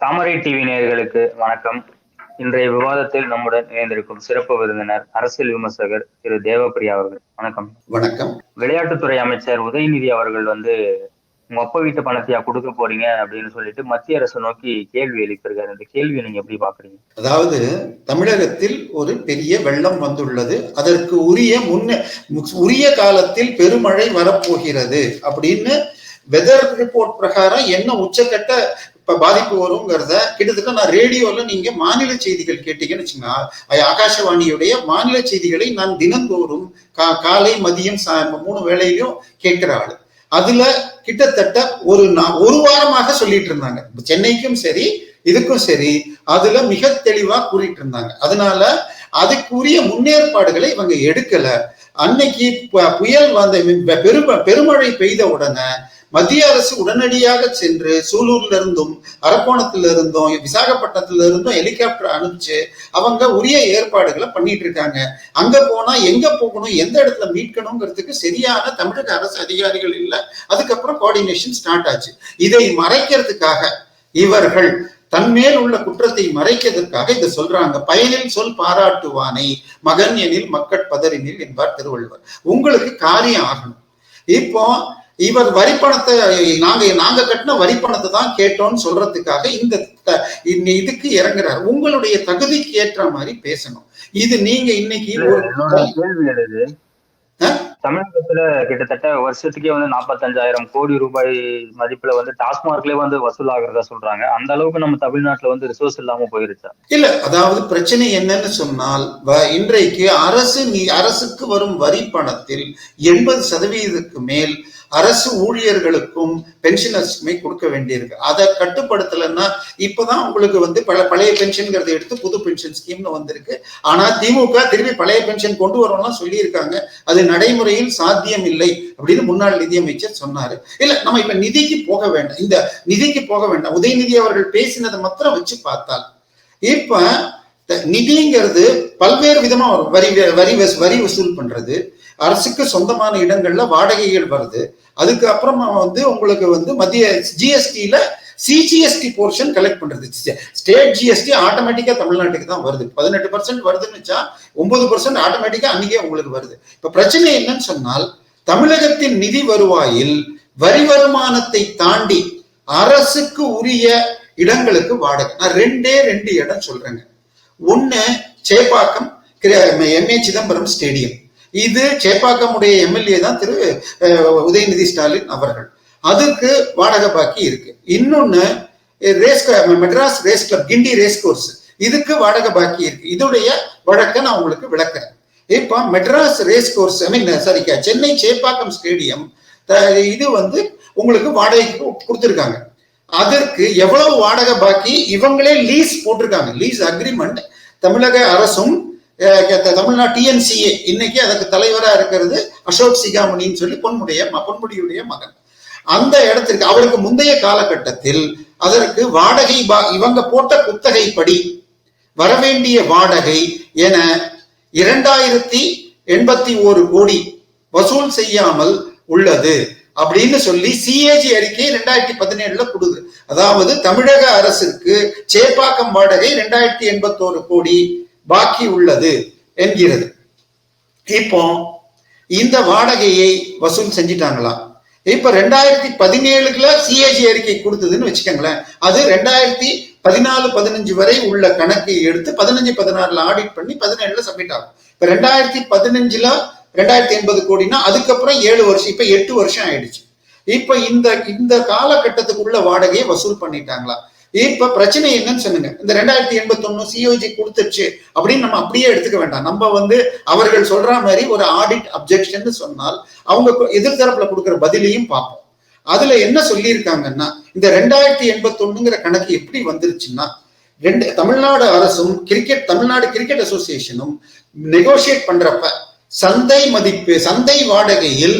தாமரை TV நேயர்களுக்கு வணக்கம். இன்றைய விவாதத்தில் நம்முடன் இணைந்திருக்கும் சிறப்பு விருந்தினர் அரசியல் விமர்சகர் திரு தேவப்பிரியா அவர்கள். வணக்கம். வணக்கம். விளையாட்டுத்துறை அமைச்சர் உதயநிதி அவர்கள் வந்து உங்க அப்பா வீட்டு பணத்தையா கொடுக்க போறீங்க? அப்படின்னு சொல்லிட்டு மத்திய அரசு நோக்கி கேள்வி எழுப்பியிருக்காரு. இந்த கேள்வியை நீங்க எப்படி பாக்குறீங்க அதாவது தமிழகத்தில் ஒரு பெரிய வெள்ளம் வந்துள்ளது. அதற்கு உரிய முன்ன உரிய காலத்தில் பெருமழை வரப்போகிறது அப்படின்னு வெதர் ரிப்போர்ட் பிரகாரம் என்ன உச்சக்கட்ட இப்ப பாதிப்பு வருங்கிறத கிட்டத்தட்ட நான் ரேடியோல நீங்க மாநில செய்திகள் கேட்டீங்கன்னு வச்சுங்க ஆகாஷவாணியுடைய மாநில செய்திகளை நான் தினந்தோறும் கா காலை மதியம் மூணு வேளையிலும் கேட்கிற ஆள். அதுல கிட்டத்தட்ட ஒரு ஒரு வாரமாக சொல்லிட்டு இருந்தாங்க. சென்னைக்கும் சரி இதுக்கும் சரி அதுல மிக தெளிவா கூறிட்டு இருந்தாங்க. அதனால அதுக்குரிய முன்னேற்பாடுகளை இவங்க எடுக்கல. அன்னைக்கு புயல் வந்த பெரும பெருமழை பெய்த உடனே மத்திய அரசு உடனடியாக சென்று சூலூர்ல இருந்தும் அரக்கோணத்துல இருந்தும் விசாகப்பட்டினத்துல இருந்தும் ஹெலிகாப்டர் அனுப்பிச்சு அவங்க உரிய ஏற்பாடுகளை பண்ணிட்டு இருக்காங்க அங்க போனா எங்க போகணும் எந்த இடத்துல மீட்கணுங்கிறதுக்கு சரியான தமிழக அரசு அதிகாரிகள் இல்லை. அதுக்கப்புறம் கோஆர்டினேஷன் ஸ்டார்ட் ஆச்சு. இதை மறைக்கிறதுக்காக இவர்கள் தன்மேல் உள்ள குற்றத்தை மறைக்கிறதுக்காக இதை சொல்றாங்க. பயனில் சொல் பாராட்டுவானை மகன் எனில் மக்கட் பதறினில் என்பார் திருவள்ளுவர். உங்களுக்கு காரியம் ஆகணும். இப்போ இவர் வரி பணத்தை நாங்க நாங்க கட்டின வரி பணத்தை தான் கேட்டோம்னு சொல்றதுக்காக இந்த இதுக்கு இறங்குறாரு. உங்களுடைய தகுதிக்கு ஏற்ற மாதிரி பேசணும். இது நீங்க இன்னைக்கு ஒரு கேள்வி எழுது தமிழகத்துல கிட்டத்தட்ட வருஷத்துக்கே வந்து நாற்பத்தஞ்சாயிரம் கோடி ரூபாய் மதிப்புல வந்து டாஸ்மார்க்லயே வந்து வசூலாகிறதா சொல்றாங்க. அந்த அளவுக்கு நம்ம தமிழ்நாட்டுல வந்து ரிசோர்ஸ் இல்லாம போயிருச்சா? இல்ல அதாவது பிரச்சனை என்னன்னு சொன்னால் இன்றைக்கு அரசு நீ அரசுக்கு வரும் வரி பணத்தில் எண்பது சதவீதத்துக்கு மேல் அரசு ஊழியர்களுக்கும் பென்ஷனர்ஸ்க்குமே கொடுக்க வேண்டியிருக்கு. அதை கட்டுப்படுத்தலைன்னா இப்பதான் உங்களுக்கு வந்து பல பழைய பென்ஷன்ங்கிறத எடுத்து புது பென்ஷன் ஸ்கீம்னு வந்திருக்கு. ஆனா திமுக திரும்பி பழைய பென்ஷன் கொண்டு வரோம்லாம் சொல்லியிருக்காங்க. அது நடைமுறையில் சாத்தியம் இல்லை அப்படின்னு முன்னாள் நிதியமைச்சர் சொன்னாரு. இல்ல நம்ம இப்ப நிதிக்கு போக வேண்டாம். இந்த நிதிக்கு போக வேண்டாம். உதயநிதி அவர்கள் பேசினதை மாத்திரம் வச்சு பார்த்தால் இப்ப நிதிங்கிறது பல்வேறு விதமா வரும். வரி வரி வரி வசூல் பண்றது அரசுக்கு சொந்தமான இடங்கள்ல வாடகைகள் வருது. அதுக்கு அப்புறமா வந்து உங்களுக்கு வந்து மத்திய ஜிஎஸ்டியில சிஜிஎஸ்டி போர்ஷன் கலெக்ட் பண்றது. ஸ்டேட் ஜிஎஸ்டி ஆட்டோமேட்டிக்கா தமிழ்நாட்டுக்கு தான் வருது. பதினெட்டு பர்சன்ட் வருதுன்னு வச்சா ஒன்பது பர்சன்ட் ஆட்டோமேட்டிக்கா அன்னைக்கே உங்களுக்கு வருது. இப்ப பிரச்சனை என்னன்னு சொன்னால் தமிழகத்தின் நிதி வருவாயில் வரி வருமானத்தை தாண்டி அரசுக்கு உரிய இடங்களுக்கு வாடகை. நான் ரெண்டே ரெண்டு இடம் சொல்றேங்க. ஒன்னு சேப்பாக்கம் எம்ஏ சிதம்பரம் ஸ்டேடியம். இது சேப்பாக்கமுடைய எம்எல்ஏ தான் திரு உதயநிதி ஸ்டாலின் அவர்கள். அதுக்கு வாடகை பாக்கி இருக்கு. இன்னொன்னு race Madras race club Guindy race course. இதுக்கு வாடகை பாக்கி இருக்கு. இதோடைய வழக்கை நான் உங்களுக்கு விளக்குறேன். இப்போ Madras race course I mean sorry Chennai Chepauk stadium இது வந்து உங்களுக்கு வாடகைக்கு கொடுத்துருக்காங்க. அதற்கு எவ்வளவு வாடகை பாக்கி இவங்களே லீஸ் போட்டிருக்காங்க. லீஸ் அக்ரிமெண்ட் தமிழக அரசும் தமிழ்நாடு டிஎன்சிஏ இன்னைக்கு அதுக்கு தலைவரா இருக்கிறது அசோக் சிகாமணின்னு சொல்லி பொன்முடைய பொன்முடியுடைய மகன். அந்த இடத்திற்கு அவருக்கு முந்தைய காலகட்டத்தில் அதற்கு வாடகை இவங்க போட்ட குத்தகைப்படி வரவேண்டிய வாடகை என இரண்டாயிரத்தி எண்பத்தி ஒரு கோடி வசூல் செய்யாமல் உள்ளது அப்படின்னு சொல்லி சிஏஜி அறிக்கை ரெண்டாயிரத்தி பதினேழுல கொடுது அதாவது தமிழக அரசுக்கு சேப்பாக்கம் வாடகை ரெண்டாயிரத்தி எண்பத்தோரு கோடி பாக்கி உள்ளது என்கிறது. இப்போ இந்த வாடகையை வசூல் செஞ்சிட்டாங்களா? இப்ப ரெண்டாயிரத்தி பதினேழுல சிஏஜி அறிக்கை கொடுத்ததுன்னு வச்சுக்கோங்களேன். அது ரெண்டாயிரத்தி பதினாலு பதினஞ்சு வரை உள்ள கணக்கை எடுத்து பதினஞ்சு பதினாறுல ஆடிட் பண்ணி பதினேழுல சப்மிட் ஆகும். இப்ப ரெண்டாயிரத்தி பதினஞ்சுல ரெண்டாயிரத்தி எண்பது கோடினா அதுக்கப்புறம் ஏழு வருஷம் இப்ப எட்டு வருஷம் ஆயிடுச்சு. இப்ப இந்த இந்த காலகட்டத்துக்குள்ள வாடகையை வசூல் பண்ணிட்டாங்களா? இப்ப பிரச்சனை என்னன்னு சொல்லுங்க. இந்த ரெண்டாயிரத்தி எண்பத்தி ஒண்ணு சிஓஜி கொடுத்துருச்சு அப்படின்னு நம்ம அப்படியே எடுத்துக்க வேண்டாம். நம்ம வந்து அவர்கள் சொல்ற மாதிரி ஒரு ஆடிட் அப்செக்ஷன் சொன்னால் அவங்க எதிர்த்தரப்புல கொடுக்குற பதிலையும் பார்ப்போம். அதுல என்ன சொல்லியிருக்காங்கன்னா இந்த ரெண்டாயிரத்தி எண்பத்தி ஒண்ணுங்கிற கணக்கு எப்படி வந்துருச்சுன்னா ரெண்டு தமிழ்நாடு அரசும் கிரிக்கெட் தமிழ்நாடு கிரிக்கெட் அசோசியேஷனும் நெகோசியேட் பண்றப்ப சந்தை மதிப்பு சந்தை வாடகையில்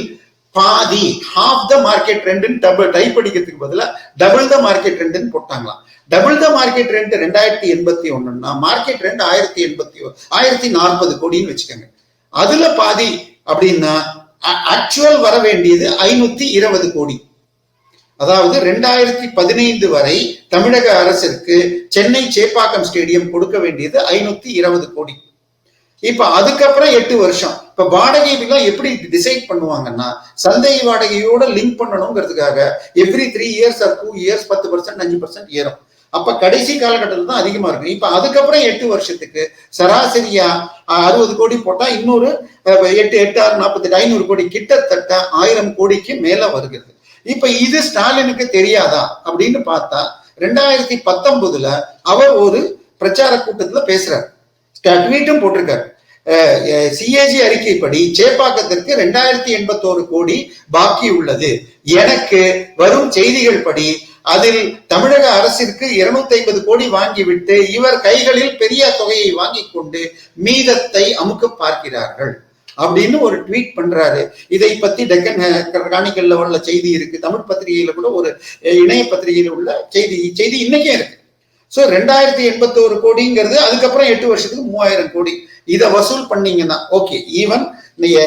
பாதி ஹாஃப் த மார்க்கெட் ரெண்டுன்னு டபுள் டைப் அடிக்கிறதுக்கு பதிலாக டபுள் த மார்க்கெட் ரெண்டுன்னு போட்டாங்களாம். டபுள் த மார்க்கெட் ரெண்ட் ரெண்டாயிரத்தி எண்பத்தி ஒண்ணுன்னா மார்க்கெட் ரெண்ட் ஆயிரத்தி எண்பத்தி ஆயிரத்தி நாற்பது கோடின்னு வச்சுக்கோங்க. அதுல பாதி அப்படின்னா ஆக்சுவல் வர வேண்டியது ஐநூத்தி இருபது கோடி. அதாவது ரெண்டாயிரத்தி பதினைந்து வரை தமிழக அரசிற்கு சென்னை சேப்பாக்கம் ஸ்டேடியம் கொடுக்க வேண்டியது ஐநூத்தி இருபது கோடி. இப்ப அதுக்கப்புறம் எட்டு வருஷம். இப்ப வாடகை எல்லாம் எப்படி டிசைட் பண்ணுவாங்கன்னா சந்தை வாடகையோட link பண்ணணுங்கிறதுக்காக every three years or two years பத்து பர்சன்ட் அஞ்சு பர்சன்ட் ஏறும். அப்ப கடைசி காலகட்டத்தில் தான் அதிகமா இருக்கும். இப்ப அதுக்கப்புறம் எட்டு வருஷத்துக்கு சராசரியா அறுபது கோடி போட்டா இன்னொரு எட்டு எட்டு ஆறு நாற்பத்தெட்டு ஐநூறு கோடி கிட்டத்தட்ட ஆயிரம் கோடிக்கு மேல வருகிறது. இப்ப இது ஸ்டாலினுக்கு தெரியாதா அப்படின்னு பார்த்தா ரெண்டாயிரத்தி பத்தொன்பதுல அவர் ஒரு பிரச்சார கூட்டத்துல பேசுறாரு. ட்வீட்டும் போட்டிருக்காரு. சிஏஜி அறிக்கைப்படி சேப்பாக்கத்திற்கு ரெண்டாயிரத்தி எண்பத்தோரு கோடி பாக்கி உள்ளது. எனக்கு வரும் செய்திகள் படி அதில் தமிழக அரசிற்கு இருநூத்தி ஐம்பது கோடி வாங்கிவிட்டு இவர் கைகளில் பெரிய தொகையை வாங்கி கொண்டு மீதத்தை அமுக்க பார்க்கிறார்கள் அப்படின்னு ஒரு ட்வீட் பண்றாரு. இதை பத்தி டெக்கன் காணிக்கல்ல உள்ள செய்தி இருக்கு. தமிழ் பத்திரிகையில கூட ஒரு இணைய பத்திரிகையில உள்ள செய்தி செய்தி இன்னைக்கே இருக்கு. சோ ரெண்டாயிரத்தி எண்பத்தோரு கோடிங்கிறது அதுக்கப்புறம் எட்டு வருஷத்துக்கு மூவாயிரம் கோடி. இதை வசூல் பண்ணீங்கன்னா ஓகே ஈவன்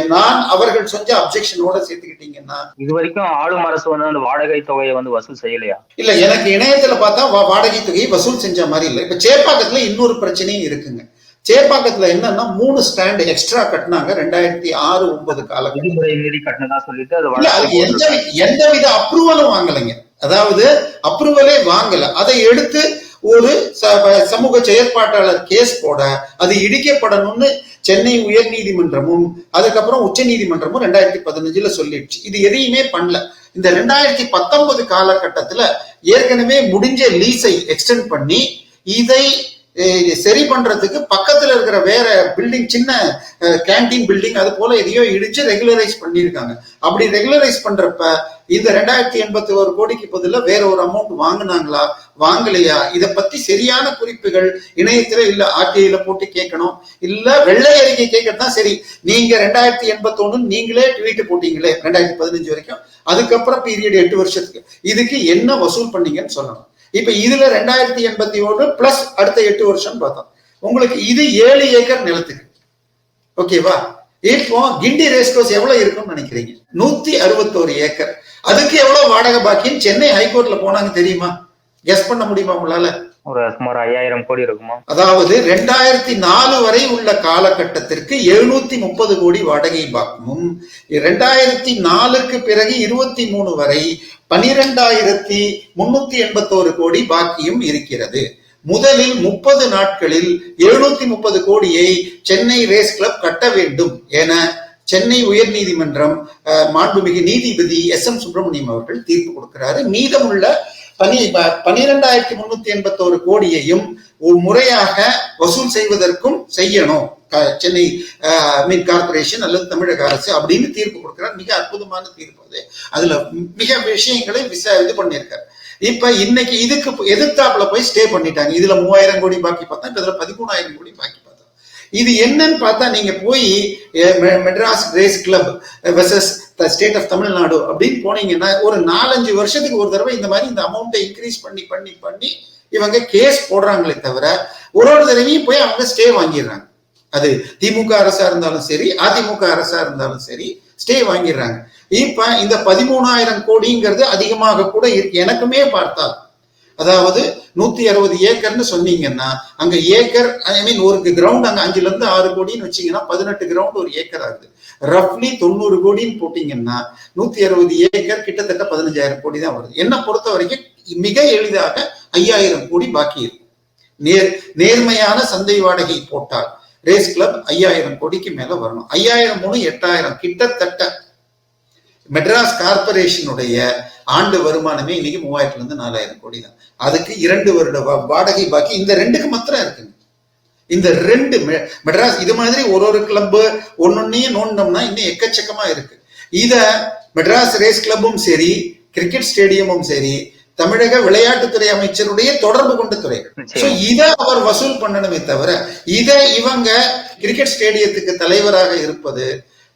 நான் அவர்கள் செஞ்ச அப்செக்ஷனோட சேர்த்துக்கிட்டீங்கன்னா இது வரைக்கும் ஆளும் அரசு வந்து அந்த வாடகை தொகையை வந்து வசூல் செய்யலையா? இல்ல எனக்கு இணையத்துல பார்த்தா வாடகை தொகையை வசூல் செஞ்ச மாதிரி இல்ல. இப்ப சேப்பாக்கத்துல இன்னொரு பிரச்சனையும் இருக்குங்க. சேப்பாக்கத்துல என்னன்னா மூணு ஸ்டாண்ட் எக்ஸ்ட்ரா கட்டினாங்க ரெண்டாயிரத்தி ஆறு ஒன்பது வழக்கு எந்த எந்த வித அப்ரூவலும் வாங்கலைங்க. அதாவது அப்ரூவலே வாங்கல. அதை எடுத்து ஒரு ச- சமூக செயற்பாட்டாளர் கேஸ் போட அது இடிக்கப்படணும்னு சென்னை உயர் நீதிமன்றமும் அதுக்கப்புறம் உச்ச நீதிமன்றமும் ரெண்டாயிரத்தி பதினஞ்சுல சொல்லிடுச்சு. இது எதையுமே பண்ணல. இந்த ரெண்டாயிரத்தி பத்தொன்பது காலகட்டத்துல ஏற்கனவே முடிஞ்ச லீஸை எக்ஸ்டெண்ட் பண்ணி இதை சரி பண்றதுக்கு பக்கத்துல இருக்கிற வேற பில்டிங் சின்ன கேன்டீன் பில்டிங் அது போல எதையோ இடிச்சு ரெகுலரைஸ் பண்ணியிருக்காங்க. அப்படி ரெகுலரைஸ் பண்றப்ப இந்த ரெண்டாயிரத்தி எண்பத்தி ஒரு கோடிக்கு பதிலா வேற ஒரு அமௌண்ட் வாங்குனாங்களா? வாங்கலையா? இத பத்தி சரியான குறிப்புகள் இணையத்துல இல்ல ஆர்டிஐல போட்டு கேட்கணும். இல்ல வெள்ளை அறிக்கை கேட்கறது தான் சரி. நீங்க ரெண்டாயிரத்தி எண்பத்தி ஒண்ணு நீங்களே ட்வீட் போட்டீங்களே ரெண்டாயிரத்தி பதினஞ்சு வரைக்கும். அதுக்கப்புறம் பீரியட் எட்டு வருஷத்துக்கு. இதுக்கு என்ன வசூல் பண்ணீங்கன்னு சொல்லணும். இப்ப இதுல ரெண்டாயிரத்தி எண்பத்தி ஒன்று பிளஸ் அடுத்த எட்டு வருஷம் பார்த்தோம். உங்களுக்கு இது ஏழு ஏக்கர் நிலத்துக்கு. ஓகேவா இப்போ கிண்டி ரேஸ் கோர்ஸ் எவ்வளவு இருக்கும்னு நினைக்கிறீங்க? நூத்தி அறுபத்தோரு ஏக்கர். அதுக்கு எவ்வளவு வாடகை பாக்கின்னு சென்னை ஹைகோர்ட்ல போனாங்க தெரியுமா? கெஸ் பண்ண முடியுமா உங்களால? ஒரு சுமார் ஐயாயிரம் கோடி இருக்குமா? அதாவது ரெண்டாயிரத்தி நாலு வரை உள்ள காலகட்டத்திற்கு எழுநூத்தி முப்பது கோடி வாடகை பாக்கமும் ரெண்டாயிரத்தி நாலுக்கு பிறகு இருபத்தி மூணு வரை பனிரெண்டாயிரத்தி முன்னூத்தி எண்பத்தோரு கோடி பாக்கியும் இருக்கிறது. முதலில் முப்பது நாட்களில் எழுநூத்தி முப்பது கோடியை சென்னை ரேஸ் கிளப் கட்ட வேண்டும் என சென்னை உயர் நீதிமன்றம் மாண்புமிகு நீதிபதி எஸ் எம் சுப்பிரமணியம் அவர்கள் தீர்ப்பு கொடுக்கிறாரு. மீதமுள்ள பனி ப- பன்னிரெண்டாயிரத்தி முன்னூத்தி எண்பத்தோரு கோடியையும் முறையாக வசூல் செய்வதற்கும் செய்யணும். க- சென்னை மீன் கார்பரேஷன் அல்லது தமிழக அரசு அப்படின்னு தீர்ப்பு கொடுக்கிறார். மிக அற்புதமான தீர்ப்பு அது. அதுல மிக விஷயங்களை விசா இது பண்ணியிருக்காரு. இப்ப இன்னைக்கு இதுக்கு எதிர்த்தாப்புல போய் ஸ்டே பண்ணிட்டாங்க. இதுல மூவாயிரம் கோடி பாக்கி பார்த்தா இப்ப இதுல பதிமூணாயிரம் கோடி பாக்கி பார்த்தா. இது என்னன்னு பார்த்தா நீங்க போய் Madras race club versus state of Tamil Nadu அப்படின்னு போனீங்கன்னா ஒரு நாலஞ்சு வருஷத்துக்கு ஒரு தடவை இந்த மாதிரி இந்த அமௌண்ட்டை இன்க்ரீஸ் பண்ணி பண்ணி பண்ணி இவங்க கேஸ் போடுறாங்களே தவிர ஒரு ஒரு தடவையும் போய் அவங்க ஸ்டே வாங்கிடுறாங்க. அது திமுக அரசா இருந்தாலும் சரி அதிமுக அரசா இருந்தாலும் சரி ஸ்டே வாங்கிடுறாங்க. இப்ப இந்த பதிமூணாயிரம் கோடிங்கிறது அதிகமாக கூட இருக்கு. எனக்குமே பார்த்தால். அதாவது நூத்தி அறுபது ஏக்கர்னு சொன்னீங்கன்னா அங்க ஏக்கர் ஐ மீன் ஒரு கிரவுண்ட் அங்க அஞ்சுல இருந்து ஆறு கோடின்னு வச்சீங்கன்னா பதினெட்டு கிரவுண்ட் ஒரு ஏக்கர் ஆகுது. ரஃப்லி தொண்ணூறு கோடின்னு போட்டீங்கன்னா நூத்தி அறுபது ஏக்கர் கிட்டத்தட்ட பதினஞ்சாயிரம் கோடி தான் வருது. என்ன பொறுத்த வரைக்கும் மிக எளிதாக ஐயாயிரம் கோடி பாக்கி இருக்கும் நேர் நேர்மையான சந்தை வாடகை போட்டால் ரேஸ் கிளப் ஐயாயிரம் கோடிக்கு மேல வரணும். ஐயாயிரம் மூணு எட்டாயிரம் கிட்டத்தட்ட மெட்ராஸ் கார்பரேஷனுடைய ஆண்டு வருமானமே இன்னைக்கு மூவாயிரத்துல இருந்து நாலாயிரம் கோடி தான். அதுக்கு இரண்டு வருட வா- வாடகை பாக்கி இந்த ரெண்டுக்கு மாத்திரம் இருக்குங்க. இந்த ரெண்டு மெட்ராஸ் இது மாதிரி ஒரு ஒரு கிளப் ஒன்னொன்னையும் நோண்டோம்னா இன்னும் எக்கச்சக்கமா இருக்கு. இத மெட்ராஸ் ரேஸ் கிளப்பும் சரி கிரிக்கெட் ஸ்டேடியமும் சரி தமிழக விளையாட்டுத்துறை அமைச்சருடைய தொடர்பு கொண்ட துறை சோ நிச்சயம் இத அவர் வசூல் பண்ணணுமே தவிர இத இவங்க கிரிக்கெட் ஸ்டேடியத்துக்கு தலைவராக இருப்பது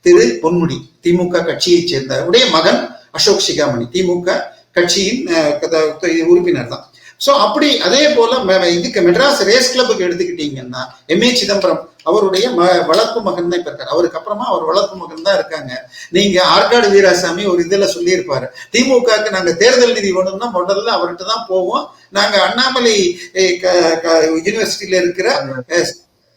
திரு பொன்முடி திமுக கட்சியைச் சேர்ந்த உடைய மகன் அசோக் சிகாமணி. திமுக கட்சியின் உறுப்பினர் தான் ஸோ அப்படி அதே போல இதுக்கு மெட்ராஸ் ரேஸ் கிளப்புக்கு எடுத்துக்கிட்டீங்கன்னா எம்ஏ சிதம்பரம் அவருடைய ம வளர்ப்பு மகன் தான் இப்ப இருக்காரு. அவருக்கு அப்புறமா அவர் வளர்ப்பு மகன் தான் இருக்காங்க. நீங்க ஆற்காடு வீராசாமி ஒரு இதுல சொல்லியிருப்பாரு. திமுகவுக்கு நாங்க தேர்தல் நிதி வேணும்னா முதல்ல அவர்கிட்ட தான் போவோம். நாங்க அண்ணாமலை க- யூனிவர்சிட்டியில இருக்கிற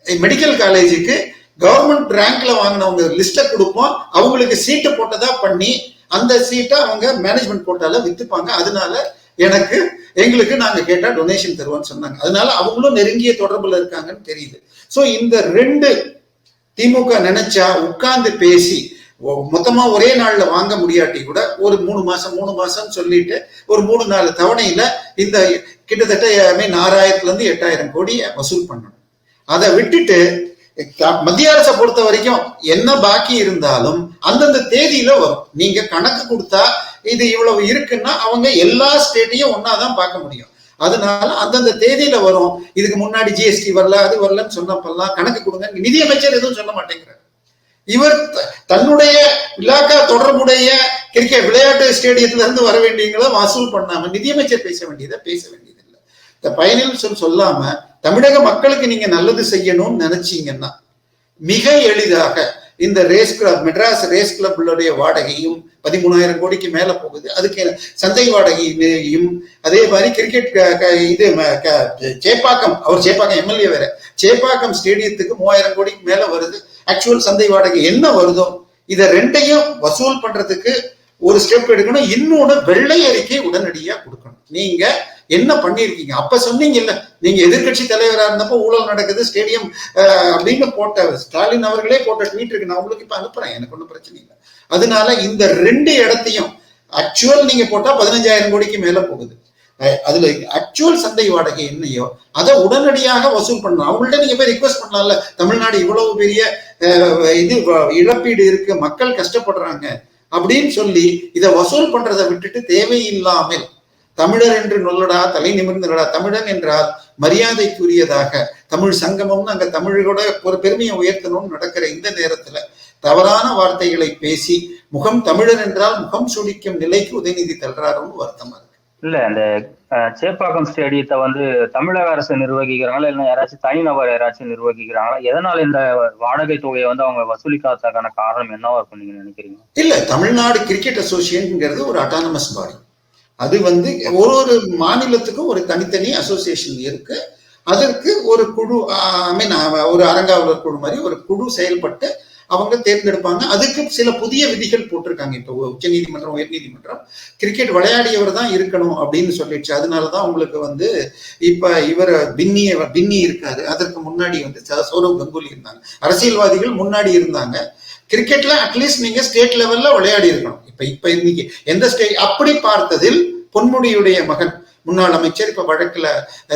மெடிக்கல் காலேஜுக்கு கவர்மெண்ட் ரேங்க்ல வாங்கினவங்க லிஸ்ட்டை கொடுப்போம். அவங்களுக்கு சீட்டு போட்டதா பண்ணி அந்த சீட்டை அவங்க மேனேஜ்மெண்ட் கோட்டால வித்துப்பாங்க. அதனால எனக்கு எங்களுக்கு நாங்க கேட்டா டொனேஷன் தருவோம்னு சொன்னாங்க. அதனால அவங்களும் நெருங்கிய தொடர்புல இருக்காங்கன்னு தெரியுது. சோ இந்த ரெண்டு திமுக நினைச்சா உட்கார்ந்து பேசி மொத்தமா ஒரே நாள்ல வாங்க முடியாட்டி கூட ஒரு மூணு மாசம் மூணு மாசம் சொல்லிட்டு ஒரு மூணு நாலு தவணையில இந்த கிட்டத்தட்ட I ஆறாயிரத்துல இருந்து எட்டாயிரம் கோடி வசூல் பண்ணணும். அதை விட்டுட்டு மத்திய அரசை பொறுத்த வரைக்கும் என்ன பாக்கி இருந்தாலும் அந்தந்த தேதியில வரும். நீங்க கணக்கு கொடுத்தா இது இவ்வளவு இருக்குன்னா அவங்க எல்லா ஸ்டேட்டையும் ஒன்னாதான் பார்க்க முடியும். அதனால அந்தந்த தேதியில வரும். இதுக்கு முன்னாடி ஜிஎஸ்டி வரல அது வரலன்னு சொன்னப்பெல்லாம் கணக்கு கொடுங்க. நிதியமைச்சர் எதுவும் சொல்ல மாட்டேங்கிறார். இவர் தன்னுடைய இலாக்கா தொடர்புடைய கிரிக்கெட் விளையாட்டு ஸ்டேடியத்துல இருந்து வர வேண்டியங்களை வசூல் பண்ணாம நிதியமைச்சர் பேச வேண்டியதை பேச வேண்டியதில்லை. இந்த பயனில் சொல் சொல்லாம தமிழக மக்களுக்கு நீங்க நல்லது செய்யணும்னு நினைச்சீங்கன்னா மிக எளிதாக இந்த ரேஸ் கிளப் மெட்ராஸ் ரேஸ் கிளப்களுடைய வாடகையும் பதிமூணாயிரம் கோடிக்கு மேல போகுது. அதுக்கு சந்தை வாடகையும் அதே மாதிரி கிரிக்கெட் க- இது ம- க- சேப்பாக்கம் அவர் சேப்பாக்கம் எம்எல்ஏ வேற. சேப்பாக்கம் ஸ்டேடியத்துக்கு மூவாயிரம் கோடிக்கு மேல வருது. ஆக்சுவல் சந்தை வாடகை என்ன வருதோ இதை ரெண்டையும் வசூல் பண்றதுக்கு ஒரு ஸ்டெப் எடுக்கணும். இன்னொன்னு வெள்ளை அறிக்கை உடனடியா கொடுக்கணும். நீங்க என்ன பண்ணியிருக்கீங்க? அப்ப சொன்னீங்கல்ல நீங்க எதிர்க்கட்சி தலைவரா இருந்தப்போ ஊழல் நடக்குது ஸ்டேடியம் அப்படின்னு போட்ட ஸ்டாலின் அவர்களே போட்ட ட்வீட் இருக்கு. நான் உங்களுக்கு இப்ப அனுப்புறேன். எனக்கு ஒன்றும் பிரச்சனை இல்லை. அதனால இந்த ரெண்டு இடத்தையும் ஆக்சுவல் நீங்க போட்டா பதினஞ்சாயிரம் கோடிக்கு மேல போகுது. அதுல ஆக்சுவல் சந்தை வாடகை என்னையோ அதை உடனடியாக வசூல் பண்ணலாம் அவங்கள்ட்ட நீங்க போய் ரிக்வஸ்ட் பண்ணலாம்ல. தமிழ்நாடு இவ்வளவு பெரிய இது இழப்பீடு இருக்கு. மக்கள் கஷ்டப்படுறாங்க. அப்படின்னு சொல்லி இதை வசூல் பண்றதை விட்டுட்டு தேவையில்லாமல் தமிழர் என்று சொல்லடா தலை நிமிர்ந்தடா தமிழன் என்றால் மரியாதைக்குரியதாக. தமிழ் சங்கமம்னு அங்க தமிழோட ஒரு பெருமையை உயர்த்தணும்னு நடக்கிற இந்த நேரத்துல தவறான வார்த்தைகளை பேசி முகம் தமிழன் என்றால் முகம் சுடிக்கும் நிலைக்கு உதயநிதி தள்ளுறாருன்னு வருத்தமா இருக்கு. இல்ல அந்த சேப்பாக்கம் ஸ்டேடியத்தை வந்து தமிழக அரசு நிர்வகிக்கிறாங்களா இல்ல யாராச்சும் தனிநபர் யாராச்சும் நிர்வகிக்கிறாங்களா? எதனால இந்த வாடகை தொகையை வந்து அவங்க வசூலிக்காததுக்கான காரணம் என்னவா இருக்கும் நீங்க நினைக்கிறீங்க? இல்ல தமிழ்நாடு கிரிக்கெட் அசோசியேஷன்ங்கிறது ஒரு அட்டானமஸ் பாடி அது வந்து ஒரு ஒரு மாநிலத்துக்கும் ஒரு தனித்தனி அசோசியேஷன் இருக்கு. அதற்கு ஒரு குழு ஐ மீன் ஒரு அரங்காவலர் குழு மாதிரி ஒரு குழு செயல்பட்டு அவங்க தேர்ந்தெடுப்பாங்க. அதுக்கு சில புதிய விதிகள் போட்டிருக்காங்க. இப்போ உச்ச நீதிமன்றம் உயர் நீதிமன்றம் கிரிக்கெட் விளையாடியவர் தான் இருக்கணும் அப்படின்னு சொல்லிடுச்சு. அதனாலதான் உங்களுக்கு வந்து இப்ப இவர் பின்னிய பின்னி இருக்காரு. அதற்கு முன்னாடி வந்து சௌரவ் கங்குலி இருந்தாங்க. அரசியல்வாதிகள் முன்னாடி இருந்தாங்க. கிரிக்கெட்ல அட்லீஸ்ட் நீங்க ஸ்டேட் லெவல்ல விளையாடி இருக்கணும். இப்ப இப்ப இன்னைக்கு எந்த ஸ்டேட் அப்படி பார்த்ததில் பொன்முடியுடைய மகன் முன்னாள் அமைச்சர் இப்ப வழக்குல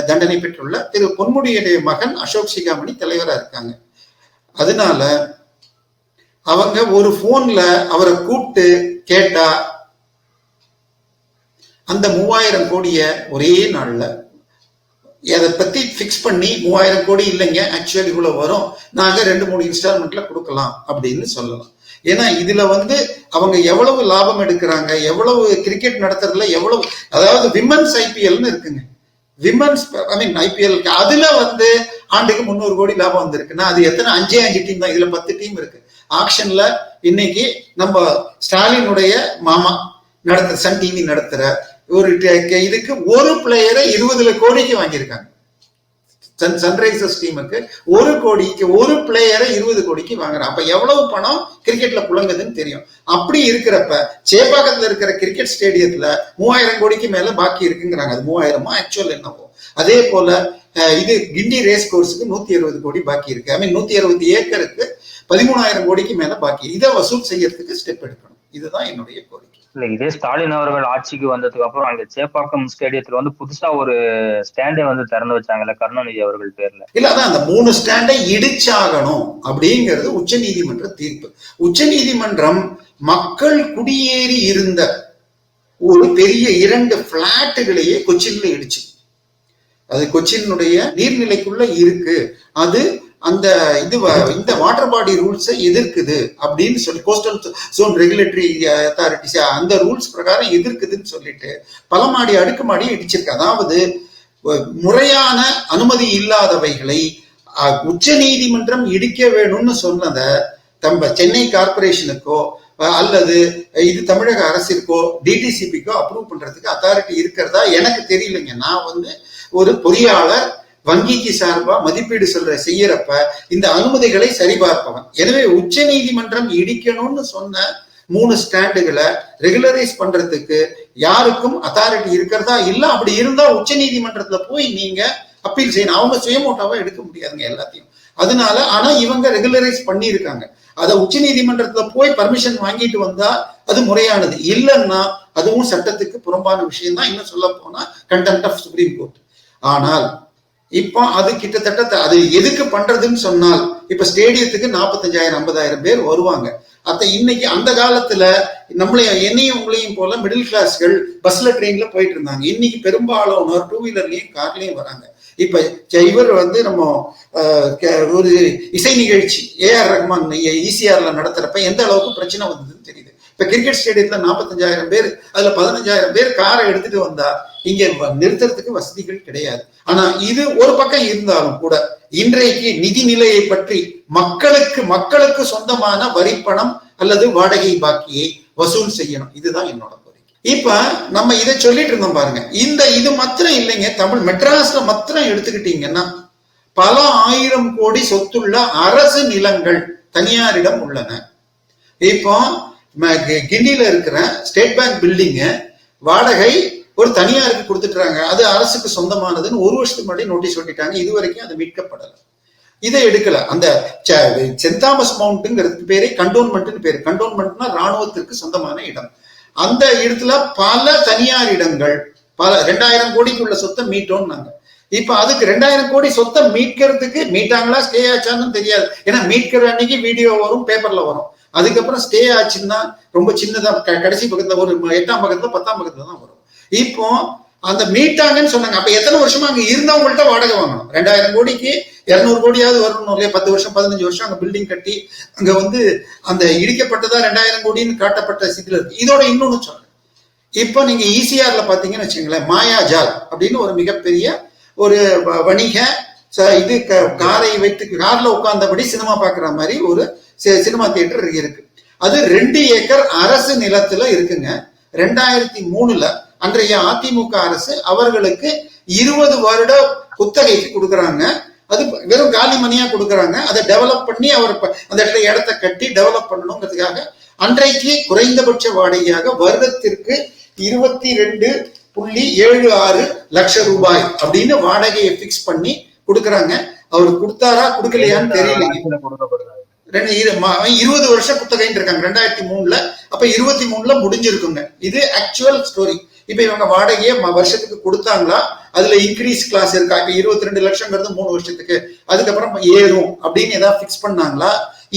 தண்டனை பெற்றுள்ள திரு பொன்முடியுடைய மகன் அசோக் சிகாமணி தலைவரா இருக்காங்க. அதனால அவங்க ஒரு போன்ல அவரை கூப்பிட்டு கேட்டா அந்த மூவாயிரம் கோடிய ஒரே நாள்ல அதை பத்தி ஃபிக்ஸ் பண்ணி மூவாயிரம் கோடி இல்லைங்க ஆக்சுவலி இவ்வளவு வரும் நாங்க ரெண்டு மூணு இன்ஸ்டால்மெண்ட்ல கொடுக்கலாம் அப்படின்னு சொல்லலாம். ஏன்னா இதுல வந்து அவங்க எவ்வளவு லாபம் எடுக்கிறாங்க எவ்வளவு கிரிக்கெட் நடத்துறதுல எவ்வளவு அதாவது விமன்ஸ் ஐபிஎல்னு இருக்குங்க. விமன்ஸ் ஐ மீன் ஐபிஎல் அதுல வந்து ஆண்டுக்கு முந்நூறு கோடி லாபம் வந்திருக்குன்னா அது எத்தனை அஞ்சே அஞ்சு டீம் தான் இதுல பத்து டீம் இருக்கு. ஆக்ஷன்ல இன்னைக்கு நம்ம ஸ்டாலினுடைய மாமா நடத்த சன் டிவி நடத்துற ஒரு இதுக்கு ஒரு பிளேயரை இருபதுல கோடிக்கு வாங்கியிருக்காங்க. சன்ரைசர்ஸ் டீமுக்கு ஒரு கோடிக்கு ஒரு பிளேயரை இருபது கோடிக்கு வாங்குறான். அப்ப எவ்வளவு பணம் கிரிக்கெட்ல புழங்குதுன்னு தெரியும். அப்படி இருக்கிறப்ப சேப்பாக்கத்துல இருக்கிற கிரிக்கெட் ஸ்டேடியத்துல மூவாயிரம் கோடிக்கு மேல பாக்கி இருக்குங்கிறாங்க. அது மூவாயிரமா? ஆக்சுவல் என்னவோ. அதே போல இது கிண்டி ரேஸ் கோர்ஸுக்கு நூத்தி அறுபது கோடி பாக்கி இருக்கு. ஐ மீன் நூத்தி அறுபது ஏக்கருக்கு பதிமூணாயிரம் கோடிக்கு மேல பாக்கி இதை வசூல் செய்யறதுக்கு ஸ்டெப் எடுக்கணும். இதுதான் என்னுடைய கோரிக்கை. இல்ல இதே ஸ்டாலின் அவர்கள் ஆட்சிக்கு வந்ததுக்கு அப்புறம் அங்க சேப்பாக்கம் ஸ்டேடியத்துல வந்து புதுசா ஒரு ஸ்டாண்டே வந்து திறந்து வச்சாங்கல்ல கருணாநிதி அவர்கள் பேர்ல. இல்ல அதான் அந்த மூணு ஸ்டாண்டை இடிச்சாகணும் அப்படிங்கிறது உச்ச நீதிமன்ற தீர்ப்பு. உச்ச நீதிமன்றம் மக்கள் குடியேறி இருந்த ஒரு பெரிய இரண்டு பிளாட்டுகளையே கொச்சின்ல இடிச்சு. அது கொச்சினுடைய நீர்நிலைக்குள்ள இருக்கு. அது அந்த இது வ- இந்த வாட்டர் பாடி ரூல்ஸை எதிர்க்குது அப்படின்னு சொல்லி கோஸ்டல் ஜோன் ரெகுலேட்டரி அத்தாரிட்டிஸ் அந்த ரூல்ஸ் பிரகாரம் எதிர்க்குதுன்னு சொல்லிட்டு பல மாடி அடுக்குமாடி இடிச்சிருக்கு. அதாவது முறையான அனுமதி இல்லாதவைகளை உச்ச நீதிமன்றம் இடிக்க வேணும்னு சொன்னத தம்ப சென்னை கார்ப்பரேஷனுக்கோ அல்லது இது தமிழக அரசிற்கோ டிடிசிபிக்கோ அப்ரூவ் பண்றதுக்கு அத்தாரிட்டி இருக்கிறதா எனக்கு தெரியலைங்க. நான் வந்து ஒரு பொறியாளர் வங்கிக்கு சார்பா மதிப்பீடு சொல்ற செய்யறப்ப இந்த அனுமதிகளை சரிபார்ப்பவன். எனவே உச்ச நீதிமன்றம் இடிக்கணும்னு சொன்ன மூணு ஸ்டாண்டுகளை ரெகுலரைஸ் பண்றதுக்கு யாருக்கும் அத்தாரிட்டி இருக்கிறதா? இல்ல அப்படி இருந்தா உச்ச நீதிமன்றத்துல போய் நீங்க அப்பீல் செய்யணும். அவங்க சுயமோட்டாவா எடுக்க முடியாதுங்க எல்லாத்தையும். அதனால ஆனா இவங்க ரெகுலரைஸ் பண்ணியிருக்காங்க. அதை உச்ச நீதிமன்றத்துல போய் பர்மிஷன் வாங்கிட்டு வந்தா அது முறையானது. இல்லைன்னா அதுவும் சட்டத்துக்கு புறம்பான விஷயம் தான் இன்னும் சொல்ல போனா கண்டெம்ட் ஆஃப் சுப்ரீம் கோர்ட் ஆனால் இப்போ அது கிட்டத்தட்ட அது எதுக்கு பண்றதுன்னு சொன்னால் இப்ப ஸ்டேடியத்துக்கு நாற்பத்தஞ்சாயிரம் ஐம்பதாயிரம் பேர் வருவாங்க. அத்த இன்னைக்கு அந்த காலத்துல நம்மளையும் என்னையும் உங்களையும் போல மிடில் கிளாஸ்கள் பஸ்ல ட்ரெயின்ல போயிட்டு இருந்தாங்க. இன்னைக்கு பெரும்பாலானோர் டூ வீலர்லயும் கார்லயும் வராங்க. இப்ப இவர் வந்து நம்ம ஒரு இசை நிகழ்ச்சி ஏஆர் ரஹ்மான் ஈசிஆர்ல நடத்துறப்ப எந்த அளவுக்கு பிரச்சனை வந்ததுன்னு தெரியுது. இப்ப கிரிக்கெட் ஸ்டேடியத்துல நாற்பத்தஞ்சாயிரம் பேர் அதுல பதினஞ்சாயிரம் பேர் காரை எடுத்துட்டு வந்தா இங்க வ- நிறுத்துறதுக்கு வசதிகள் கிடையாது. ஆனா இது ஒரு பக்கம் இருந்தாலும் கூட இன்றைக்கு நிதி நிலையை பற்றி மக்களுக்கு மக்களுக்கு சொந்தமான வரிப்பணம் அல்லது வாடகை பாக்கியை வசூல் செய்யணும். இதுதான் என்னோட கோரிக்கை. இப்ப நம்ம இதை சொல்லிட்டு இருந்தோம் பாருங்க. இந்த இது மாத்திரம் இல்லைங்க. தமிழ் மெட்ராஸ்ல மாத்திரம் எடுத்துக்கிட்டீங்கன்னா பல ஆயிரம் கோடி சொத்துள்ள அரசு நிலங்கள் தனியாரிடம் உள்ளன. இப்போ கிண்டியில இருக்கிற ஸ்டேட் பேங்க் பில்டிங்க வாடகை ஒரு தனியாருக்கு கொடுத்துட்டாங்க அது அரசுக்கு சொந்தமானதுன்னு ஒரு வருஷத்துக்கு முன்னாடி நோட்டீஸ் ஒட்டிட்டாங்க. இது வரைக்கும் அது மீட்கப்படலை. இதை எடுக்கல. அந்த சென்ட் தாமஸ் மவுண்ட்ங்கிறதுக்கு பேரே கண்டோன்மெண்ட்னு பேர். கண்டோன்மெண்ட்னா ராணுவத்திற்கு சொந்தமான இடம். அந்த இடத்துல பல தனியார் இடங்கள் பல ரெண்டாயிரம் கோடிக்குள்ள சொத்தை மீட்டோம்னாங்க. இப்ப அதுக்கு ரெண்டாயிரம் கோடி சொத்தை மீட்கிறதுக்கு மீட்டாங்களா ஸ்டே ஆச்சான்னு தெரியாது. ஏன்னா மீட்கிற அன்னைக்கு வீடியோ வரும் பேப்பர்ல வரும். அதுக்கப்புறம் ஸ்டே ஆச்சுன்னா ரொம்ப சின்னதா கடைசி பக்கத்துல ஒரு எட்டாம் பக்கத்துல பத்தாம் பக்கத்துல தான் வரும். இப்போ அந்த மீட்டாங்கன்னு சொன்னாங்க. அப்ப எத்தனை வருஷமா அங்க இருந்தவங்கள்ட்ட வாடகை வாங்கணும்? ரெண்டாயிரம் கோடிக்கு இருநூறு கோடியாவது வரணும் இல்லையா? பத்து வருஷம் பதினஞ்சு வருஷம் அங்க பில்டிங் கட்டி அங்க வந்து அந்த இடிக்கப்பட்டதா ரெண்டாயிரம் கோடின்னு காட்டப்பட்ட சிட்டில இருக்கு. இதோட இன்னொன்னு சொல்றேன். இப்போ நீங்க ஈசிஆர்ல பாத்தீங்கன்னு வச்சுங்களேன் மாயாஜால் அப்படின்னு ஒரு மிகப்பெரிய ஒரு வ- வணிக இது க- காரை வைத்து கார்ல உட்கார்ந்தபடி சினிமா பார்க்குற மாதிரி ஒரு சினிமா தியேட்டர் இருக்கு. அது ரெண்டு ஏக்கர் அரசு நிலத்துல இருக்குங்க. ரெண்டாயிரத்தி மூணுல அன்றைய அதிமுக அரசு அவர்களுக்கு இருபது வருட குத்தகைக்கு கொடுக்குறாங்க. அது வெறும் காலி மணியா கொடுக்குறாங்க. அதை டெவலப் பண்ணி அவர் அந்த இடத்துல இடத்த கட்டி டெவலப் பண்ணணுங்கிறதுக்காக அன்றைக்கு குறைந்தபட்ச வாடகையாக வருடத்திற்கு இருபத்தி ரெண்டு புள்ளி ஏழு ஆறு லட்சம் ரூபாய் அப்படின்னு வாடகையை பிக்ஸ் பண்ணி கொடுக்குறாங்க. அவர் கொடுத்தாரா கொடுக்கலையான்னு தெரியலைங்க. ரெண்டு இருபது வருஷம் குத்தகைன்னு இருக்காங்க ரெண்டாயிரத்தி மூணுல. அப்ப இருபத்தி மூணுல முடிஞ்சிருக்குங்க. இது ஆக்சுவல் ஸ்டோரி இப்ப இவங்க வாடகையை வருஷத்துக்கு கொடுத்தாங்களா? அதுல இன்க்ரீஸ் கிளாஸ் இருக்கா? இப்ப இருபத்தி ரெண்டு லட்சம்ங்கிறது மூணு வருஷத்துக்கு. அதுக்கப்புறம் ஏறும் அப்படின்னு ஏதாவது பிக்ஸ் பண்ணாங்களா?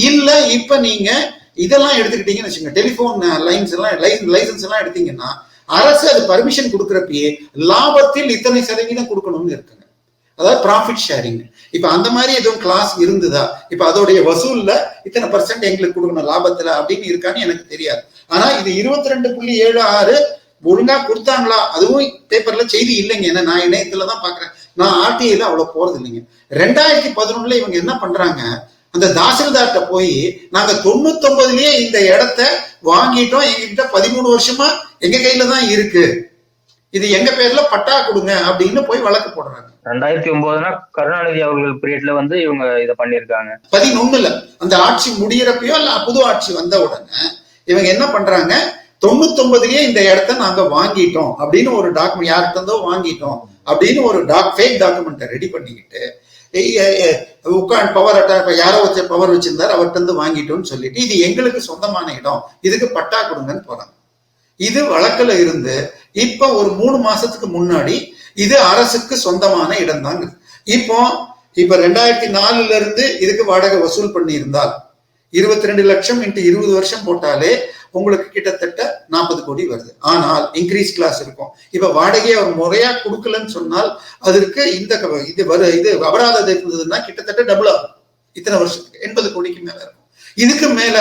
இல்ல இப்ப நீங்க இதெல்லாம் எடுத்துக்கிட்டீங்கன்னு வச்சுங்க. டெலிபோன் லைன்ஸ் எல்லாம் லைசன்ஸ் எல்லாம் எடுத்தீங்கன்னா அரசு அது பர்மிஷன் கொடுக்குறப்பயே லாபத்தில் இத்தனை சதவீதம் கொடுக்கணும்னு இருக்குங்க. அதாவது ப்ராஃபிட் ஷேரிங் இப்ப அந்த மாதிரி எதுவும் கிளாஸ் இருந்ததா? இப்ப அதோடைய வசூல்ல இத்தனை பர்சன்ட் எங்களுக்கு கொடுக்கணும் லாபத்துல அப்படின்னு இருக்கான்னு எனக்கு தெரியாது. ஆனா இது இருபத்தி ரெண்டு புள்ளி ஏழு ஆறு ஒழுங்கா கொடுத்தாங்களா? அதுவும் பேப்பர்ல செய்தி இல்லைங்க. ஏன்னா நான் இணையத்துல தான் பாக்குறேன். நான் ஆர்டிஐல அவ்வளவு போறது இல்லைங்க. ரெண்டாயிரத்தி பதினொன்னுல இவங்க என்ன பண்றாங்க? அந்த தாசில்தார்கிட்ட போய் நாங்க தொண்ணூத்தொன்பதுலயே இந்த இடத்த வாங்கிட்டோம். எங்ககிட்ட பதிமூணு வருஷமா எங்க கையில தான் இருக்கு. இது எங்க பேர்ல பட்டா கொடுங்க அப்படின்னு போய் வழக்கு போடுறாங்க. ரெண்டாயிரத்தி ஒன்பதுனா கருணாநிதி அவர்கள் பீரியட்ல வந்து இவங்க இதை பண்ணியிருக்காங்க. பதினொன்னுல அந்த ஆட்சி முடியறப்பயோ இல்ல புது ஆட்சி வந்த உடனே இவங்க என்ன பண்றாங்க? தொண்ணூத்தொன்பதுலயே இந்த இடத்த நாங்க வாங்கிட்டோம் அப்படின்னு ஒரு டாக்குமெண்ட் யார்கிட்ட இருந்தோ வாங்கிட்டோம் அப்படின்னு ஒரு டாக் ஃபேக் டாக்குமெண்ட்டை ரெடி பண்ணிக்கிட்டு உட்காந்து பவர் அட்டா யாரோ வச்ச பவர் வச்சிருந்தார் அவர்கிட்ட இருந்து வாங்கிட்டோம்னு சொல்லிட்டு இது எங்களுக்கு சொந்தமான இடம் இதுக்கு பட்டா கொடுங்கன்னு போறாங்க. இது வழக்கில் இருந்து இப்போ ஒரு மூணு மாசத்துக்கு முன்னாடி இது அரசுக்கு சொந்தமான இடம் தாங்க இப்போ இப்ப ரெண்டாயிரத்தி நாலுல இருந்து இதுக்கு வாடகை வசூல் பண்ணி இருந்தால் இருபத்தி ரெண்டு லட்சம் இன்ட்டு இருபது வருஷம் போட்டாலே உங்களுக்கு கிட்டத்தட்ட நாற்பது கோடி வருது. ஆனால் இன்க்ரீஸ் கிளாஸ் இருக்கும். இப்ப வாடகையை அவர் முறையா கொடுக்கலன்னு சொன்னால் அதற்கு இந்த இது வரு இது அபராதம் இருந்ததுன்னா கிட்டத்தட்ட டபுள் ஆகும். இத்தனை வருஷத்துக்கு எண்பது கோடிக்கு மேல இருக்கும். இதுக்கு மேல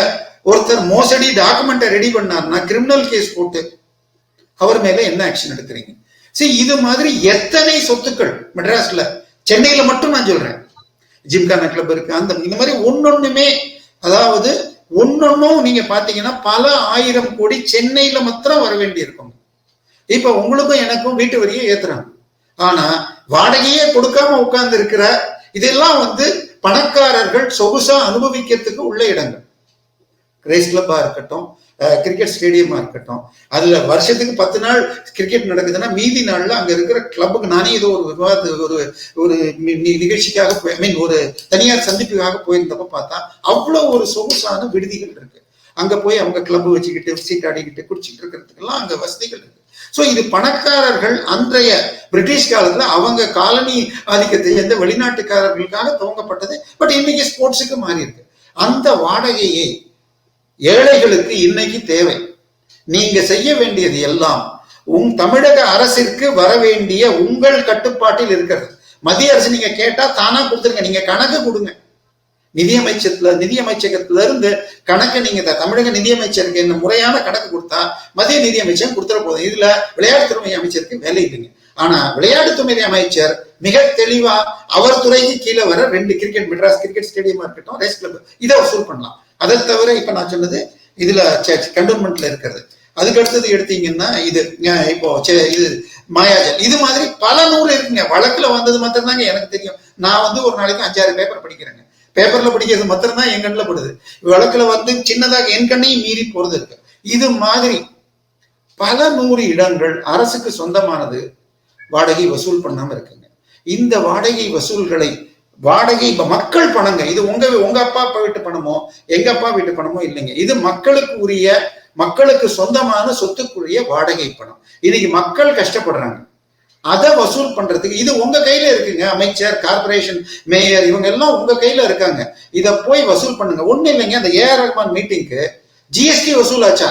ஒருத்தர் மோசடி டாக்குமெண்ட்டை ரெடி பண்ணார்னா கிரிமினல் கேஸ் போட்டு அவர் மேல என்ன ஆக்ஷன் எடுக்கிறீங்க? சரி இது மாதிரி எத்தனை சொத்துக்கள் மெட்ராஸ்ல? சென்னையில மட்டும் நான் சொல்றேன். ஜிம்கானா கிளப் இருக்கு அந்த இந்த மாதிரி ஒன்னொண்ணுமே அதாவது ஒன்னொன்னும் நீங்க பாத்தீங்கன்னா பல ஆயிரம் கோடி சென்னையில மாத்திரம் வர வேண்டி இருக்கும் இப்ப உங்களுக்கும் எனக்கும் வீட்டு வரியை ஏத்துறாங்க. ஆனா வாடகையே கொடுக்காம உட்கார்ந்து இருக்கிற இதெல்லாம் வந்து பணக்காரர்கள் சொகுசா அனுபவிக்கிறதுக்கு உள்ள இடங்கள். ரேஸ் கிளப்பாக இருக்கட்டும் கிரிக்கெட் ஸ்டேடியமாக இருக்கட்டும் அதில் வருஷத்துக்கு பத்து நாள் கிரிக்கெட் நடக்குதுன்னா மீதி நாளில் அங்கே இருக்கிற கிளப்புக்கு நானே ஏதோ ஒரு விவாத ஒரு ஒரு நிகழ்ச்சிக்காக போய் நிகழ்ச்சிக்காக ஐ மீன் ஒரு தனியார் சந்திப்புக்காக போயிருந்தப்ப பார்த்தா அவ்வளோ ஒரு சொகுசான விடுதிகள் இருக்கு. அங்கே போய் அவங்க கிளப் வச்சுக்கிட்டு சீட் ஆடிக்கிட்டு குடிச்சிட்டு இருக்கிறதுக்கெல்லாம் அங்கே வசதிகள் இருக்கு. ஸோ இது பணக்காரர்கள் அன்றைய பிரிட்டிஷ் காலத்துல அவங்க காலனி ஆதிக்கத்தை சேர்ந்த வெளிநாட்டுக்காரர்களுக்காக துவங்கப்பட்டது பட் இன்னைக்கு ஸ்போர்ட்ஸுக்கு மாறி இருக்கு அந்த வாடகையை ஏழைகளுக்கு இன்னைக்கு தேவை. நீங்க செய்ய வேண்டியது எல்லாம் உங் தமிழக அரசிற்கு வர வேண்டிய உங்கள் கட்டுப்பாட்டில் இருக்கிறது. மத்திய அரசு நீங்க கேட்டா தானா கொடுத்துருங்க. நீங்க கணக்கு கொடுங்க. நிதியமைச்சத்துல நிதியமைச்சகத்துல இருந்து கணக்கு நீங்க தமிழக நிதியமைச்சருக்கு என்ன முறையான கணக்கு கொடுத்தா மத்திய நிதியமைச்சர் கொடுத்துட போதும் இதுல விளையாட்டுத்துறை அமைச்சருக்கு வேலை இல்லைங்க. ஆனா விளையாட்டுத்துறை அமைச்சர் மிக தெளிவா அவர் துறைக்கு கீழே வர ரெண்டு கிரிக்கெட் மெட்ராஸ் கிரிக்கெட் ஸ்டேடியமா இருக்கட்டும் ரேஸ் கிளப் இதை வசூல் பண்ணலாம். அதை தவிர இப்ப நான் சொன்னது இதுல கண்டோன்மெண்ட்ல இருக்கிறது. அதுக்கு அடுத்தது எடுத்தீங்கன்னா இது இப்போ சே- இது மாயாஜல். இது மாதிரி பல நூறு இருக்குங்க. வழக்குல வந்தது மாத்திரம் தாங்க எனக்கு தெரியும். நான் வந்து ஒரு நாளைக்கு அஞ்சாறு பேப்பர் படிக்கிறேங்க. பேப்பர்ல படிக்கிறது மாத்திரம் தான் என் கண்ணில் படுது. வழக்குல வந்து சின்னதாக என் கண்ணையும் மீறி போறது இருக்கு. இது மாதிரி பல நூறு இடங்கள் அரசுக்கு சொந்தமானது வாடகை வசூல் பண்ணாம இருக்குங்க. இந்த வாடகை வசூல்களை வாடகை இப்ப மக்கள் பணங்க இது உங்க உங்க அப்பா அப்பா வீட்டு பணமோ எங்க அப்பா வீட்டு பணமோ இல்லைங்க. இது மக்களுக்கு உரிய மக்களுக்கு சொந்தமான சொத்துக்குரிய வாடகை பணம். இன்னைக்கு மக்கள் கஷ்டப்படுறாங்க. அதை வசூல் பண்றதுக்கு இது உங்க கையில இருக்குங்க அமைச்சர் கார்பரேஷன் மேயர் இவங்க எல்லாம் உங்க கையில இருக்காங்க. இதை போய் வசூல் பண்ணுங்க. ஒண்ணு இல்லைங்க அந்த ஏஆர் ரஹ்மான் மீட்டிங்க்கு ஜிஎஸ்டி வசூலாச்சா?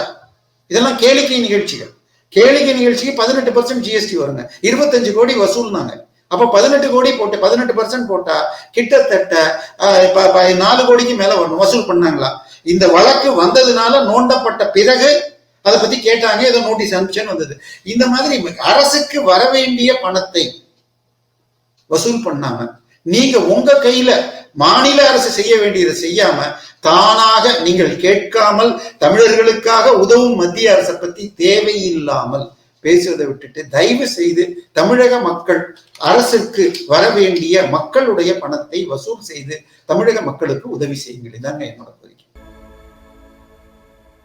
இதெல்லாம் கேளிக்கை நிகழ்ச்சிகள். கேளிக்கை நிகழ்ச்சிக்கு பதினெட்டு பர்சன்ட் ஜிஎஸ்டி வருங்க. இருபத்தஞ்சு கோடி வசூல்னாங்க. அப்ப பதினெட்டு கோடி போட்டு பதினெட்டு பர்சன்ட் போட்டா கிட்டத்தட்ட ஆஹ், நாலு கோடிக்கு மேல வசூல் பண்ணாங்களா? இந்த வழக்கு வந்ததுனால நோண்டப்பட்ட பிறகு அதை பத்தி கேட்டாங்க ஏதோ நோட்டீஸ் அனுப்பிச்சேன்னு வந்தது. இந்த மாதிரி அரசுக்கு வர வேண்டிய பணத்தை வசூல் பண்ணாம நீங்க உங்க கையில மாநில அரசு செய்ய வேண்டியதை செய்யாம தானாக நீங்கள் கேட்காமல் தமிழர்களுக்காக உதவும் மத்திய அரசை பத்தி தேவையில்லாமல் பேசுவதை விட்டுட்டு தயவு செய்து தமிழக மக்கள் அரசுக்கு வர வேண்டிய மக்களுடைய பணத்தை வசூல் செய்து தமிழக மக்களுக்கு உதவி செய்யுங்கள். இதாங்க என்னோட